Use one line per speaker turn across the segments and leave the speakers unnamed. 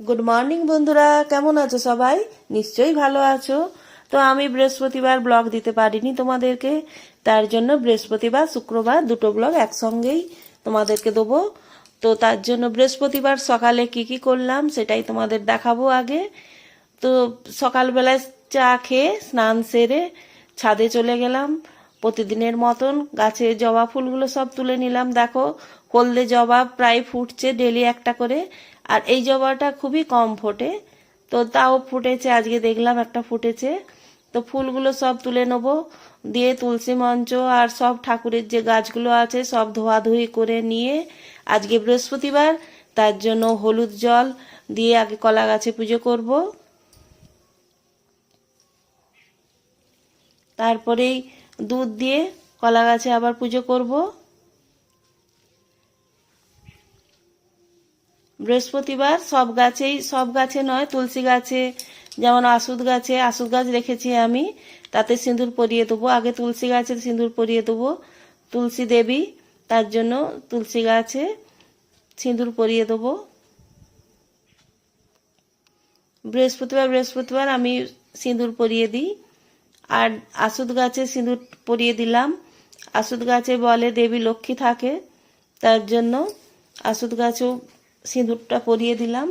Good morning বন্ধুরা। কেমন আছো সবাই? নিশ্চয়ই ভালো আছো। তো আমি বৃহস্পতিবার ব্লগ দিতে পারিনি তোমাদেরকে। তার জন্য বৃহস্পতিবার, শুক্রবার দুটো ব্লগ একসঙ্গেই তোমাদেরকে দেবো। তো তার জন্য বৃহস্পতিবার সকালে কি কি করলাম সেটাই তোমাদের দেখাবো আগে। তো সকালবেলায় চা খেয়ে স্নান সেরে ছাদে চলে গেলাম। প্রতিদিনের মতন গাছে জবা ফুলগুলো সব তুলে নিলাম। দেখো, হলদে জবা প্রায় ফুটছে ডেলি একটা করে। আর এই জবাটা খুবই কম ফোটে। তো তাও ফুটেছে, আজকে দেখলাম একটা ফুটেছে। তো ফুলগুলো সব তুলে নেব, দিয়ে তুলসী মঞ্চ আর সব ঠাকুরের যে গাছগুলো আছে সব ধোয়াধুয়ি করে নিয়ে আজকে বৃহস্পতিবার, তার জন্য হলুদ জল দিয়ে আগে কলা গাছে পুজো করব। তারপরেই দুধ দিয়ে কলা গাছে আবার পুজো করব। বৃহস্পতিবার সব গাছেই, সব গাছে নয়, তুলসী গাছে, যেমন আসুদ গাছে আসুদ গাছ রেখেছি আমি। তাতে সিঁদুর পরিয়ে দেবো। আগে তুলসী গাছে সিঁদুর পরিয়ে দেবো। তুলসী দেবী, তার জন্য তুলসী গাছে সিঁদুর পরিয়ে দেবো। বৃহস্পতিবার বৃহস্পতিবার আমি সিঁদুর পরিয়ে দিই। আর আসুদ গাছে সিঁদুর পরিয়ে দিলাম। আসুদ গাছে বলে দেবী লক্ষ্মী থাকে, তার জন্য আসুদ গাছেও সিঁদুরটা পরিয়ে দিলাম।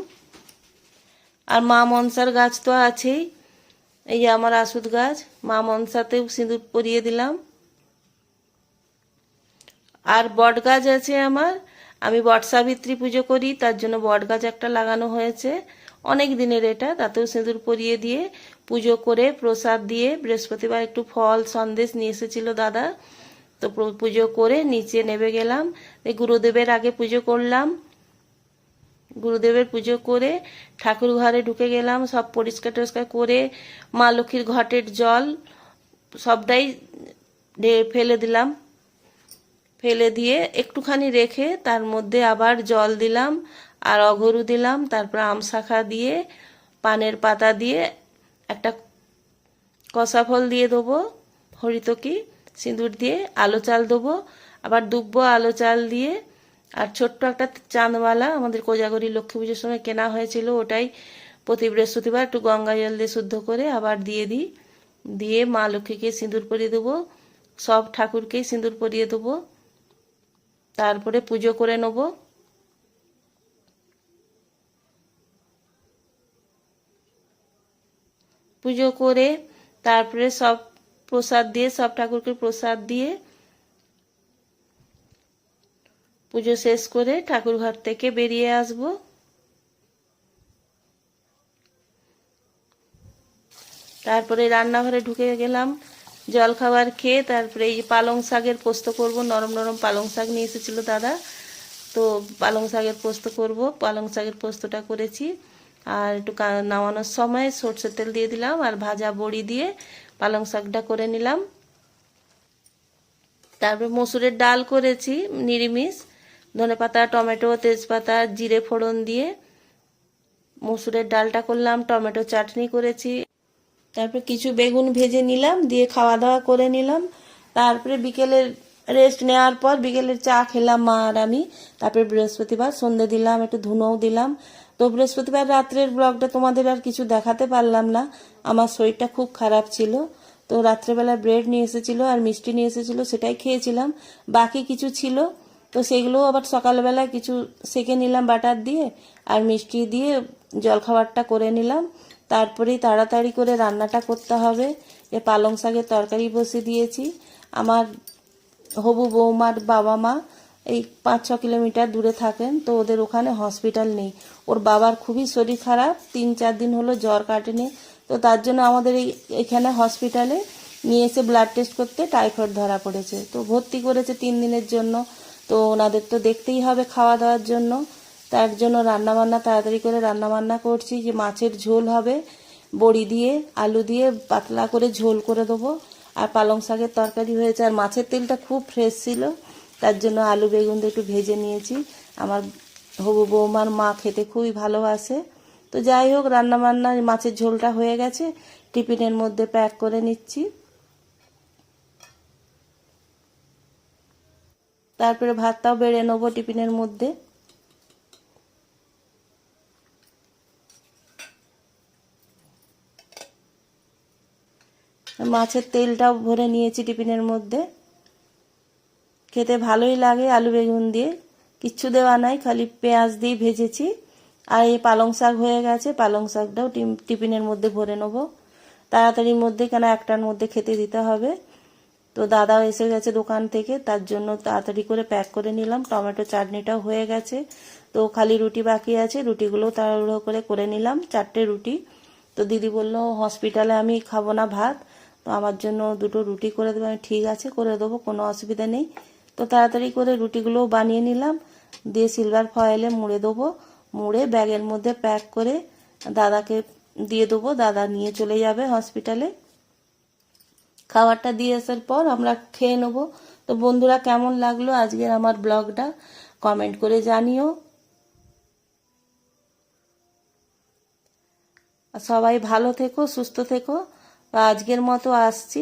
আর মা মনসার গাছ তো আছেই। এই যে আমার আসুদ গাছ, মা মনসাতেও সিঁদুর পরিয়ে দিলাম। আর বট গাছ আছে আমার। আমি বট সাবিত্রী পুজো করি, তার জন্য বট গাছ একটা লাগানো হয়েছে। অনেক দিনের এটা, তাতেও সিঁদুর পরিয়ে দিয়ে পুজো করে প্রসাদ দিয়ে বৃহস্পতিবার একটু ফল সন্দেশ নিয়ে এসেছিল দাদা। তো পুজো করে নিচে নেমে গেলাম। গুরুদেবের আগে পুজো করলাম। গুরুদেবের পুজো করে ঠাকুর ঘরে ঢুকে গেলাম, সব পরিষ্কার টরিষ্কার করে মা লক্ষ্মীর ঘটের জল সবটাই ফেলে দিলাম। ফেলে দিয়ে একটুখানি রেখে তার মধ্যে আবার জল দিলাম আর অঘরু দিলাম, তারপর আম শাখা দিয়ে, পানের পাতা দিয়ে একটা কষা ফল দিয়ে দেবো, হরিতকি সিঁদুর দিয়ে আলো চাল দেবো, আবার দুব্বো আলো চাল দিয়ে আর ছোট্ট একটা চাঁদওয়ালা আমাদের কোজাগরি লক্ষ্মী পুজোর সময় কেনা হয়েছিল, ওটাই প্রতি বৃহস্পতিবার একটু গঙ্গা জল দিয়ে শুদ্ধ করে আবার দিয়ে দিই। দিয়ে মা লক্ষ্মীকে সিঁদুর পরিয়ে দেবো, সব ঠাকুরকেই সিঁদুর পরিয়ে দেবো, তারপরে পুজো করে নেব। পুজো করে তারপরে সব প্রসাদ দিয়ে, সব ঠাকুরকে প্রসাদ দিয়ে পুজো শেষ করে ঠাকুর ঘর থেকে বেরিয়ে আসব। তারপরে রান্নাঘরে ঢুকে গেলাম, জল খাবার খেয়ে তারপরে এই পালং শাকের পোস্ত করব। নরম নরম পালং শাক নিয়ে এসেছিল দাদা। তো পালং শাকের পোস্ত করব, পালং শাকের পোস্তটা করেছি। আর একটু নামানোর সময় সর্ষের তেল দিয়ে দিলাম আর ভাজা বড়ি দিয়ে পালং শাকটা করে নিলাম। তারপরে মসুরের ডাল করেছি, নিরামিষ। ধনে পাতা, টমেটো, তেজপাতা, জিরে ফোড়ন দিয়ে মসুরের ডালটা করলাম, টমেটো চাটনি করেছি। তারপরে কিছু বেগুন ভেজে নিলাম, দিয়ে খাওয়া দাওয়া করে নিলাম। তারপরে বিকেলের রেস্ট নেওয়ার পর বিকেলের চা খেলাম মা আর আমি। তারপরে বৃহস্পতিবার সন্ধে দিলাম, একটু ধুনোও দিলাম। তো বৃহস্পতিবার রাত্রের ব্লগটা তোমাদের আর কিছু দেখাতে পারলাম না। আমার শরীরটা খুব খারাপ ছিল। তো রাত্রেবেলা ব্রেড নিয়ে এসেছিল আর মিষ্টি নিয়ে এসেছিল, সেটাই খেয়েছিলাম। বাকি কিছু ছিল তো সেগুলো আবার সকালবেলা কিছু সেকে নিলাম বাটার দিয়ে আর মিষ্টি দিয়ে জলখাবারটা করে নিলাম। তারপরেই তাড়াতাড়ি করে রান্নাটা করতে হবে। এ পালং শাকের তরকারি বসে দিয়েছি। আমার হবু বৌমার বাবা মা এই পাঁচ ছ কিলোমিটার দূরে থাকেন, তো ওদের ওখানে হসপিটাল নেই। ওর বাবার খুবই শরীর খারাপ, তিন চার দিন হলো জ্বর কাটেনি। তো তার জন্য আমাদের এই এখানে হসপিটালে নিয়ে এসে ব্লাড টেস্ট করতে টাইফয়েড ধরা পড়েছে। তো ভর্তি করেছে তিন দিনের জন্য। তো ওনাদের তো দেখতেই হবে খাওয়া দাওয়ার জন্য। তার জন্য রান্নাবান্না, তাড়াতাড়ি করে রান্নাবান্না করছি যে মাছের ঝোল হবে, বড়ি দিয়ে, আলু দিয়ে, পাতলা করে ঝোল করে দেবো। আর পালং শাকের তরকারি হয়েছে, আর মাছের তেলটা খুব ফ্রেশ ছিল, তার জন্য আলু বেগুন দিয়ে একটু ভেজে নিয়েছি। আমার হবু বৌমার মা খেতে খুবই ভালোবাসে। তো যাই হোক রান্নাবান্না মাছের ঝোলটা হয়ে গেছে, টিফিনের মধ্যে প্যাক করে নিচ্ছি। তারপরে ভাতটাও বেড়ে নেব টিফিনের মধ্যে। মাছের তেলটাও ভরে নিয়েছি টিফিনের মধ্যে। খেতে ভালোই লাগে আলু বেগুন দিয়ে। কিচ্ছু দেওয়া নাই, খালি পেঁয়াজ দিয়ে ভেজেছি। আর এই পালং শাক হয়ে গেছে, পালং শাকটাও টিফিনের মধ্যে ভরে নেব। তাড়াতাড়ির মধ্যে কেন একটার মধ্যে খেতে দিতে হবে? তো দাদা এসে গেছে দোকান থেকে, তার জন্য তাড়াতাড়ি করে প্যাক করে নিলাম। টমেটো চাটনিটাও হয়ে গেছে। তো খালি রুটি বাকি আছে, রুটিগুলো তাড়াহুড়ো করে করে নিলাম, চারটে রুটি। তো দিদি বলল, হসপিটালে আমি খাব না ভাত, তো আমার জন্য দুটো রুটি করে দেবে, আমি ঠিক আছে, করে দেবো, কোনো অসুবিধা নেই। তো তাড়াতাড়ি করে রুটিগুলোও বানিয়ে নিলাম, দিয়ে সিলভার ফয়েলে মুড়ে দেবো। মুড়ে ব্যাগের মধ্যে প্যাক করে দাদাকে দিয়ে দেবো, দাদা নিয়ে চলে যাবে হসপিটালে। খাবারটা দিয়ে আসার পর আমরা খেয়ে নেব। তো বন্ধুরা, কেমন লাগল আজকের আমার ব্লগটা? কমেন্ট করে জানিও। সবাই ভালো থেকো, সুস্থ থেকো। আজকের মতো আসছি।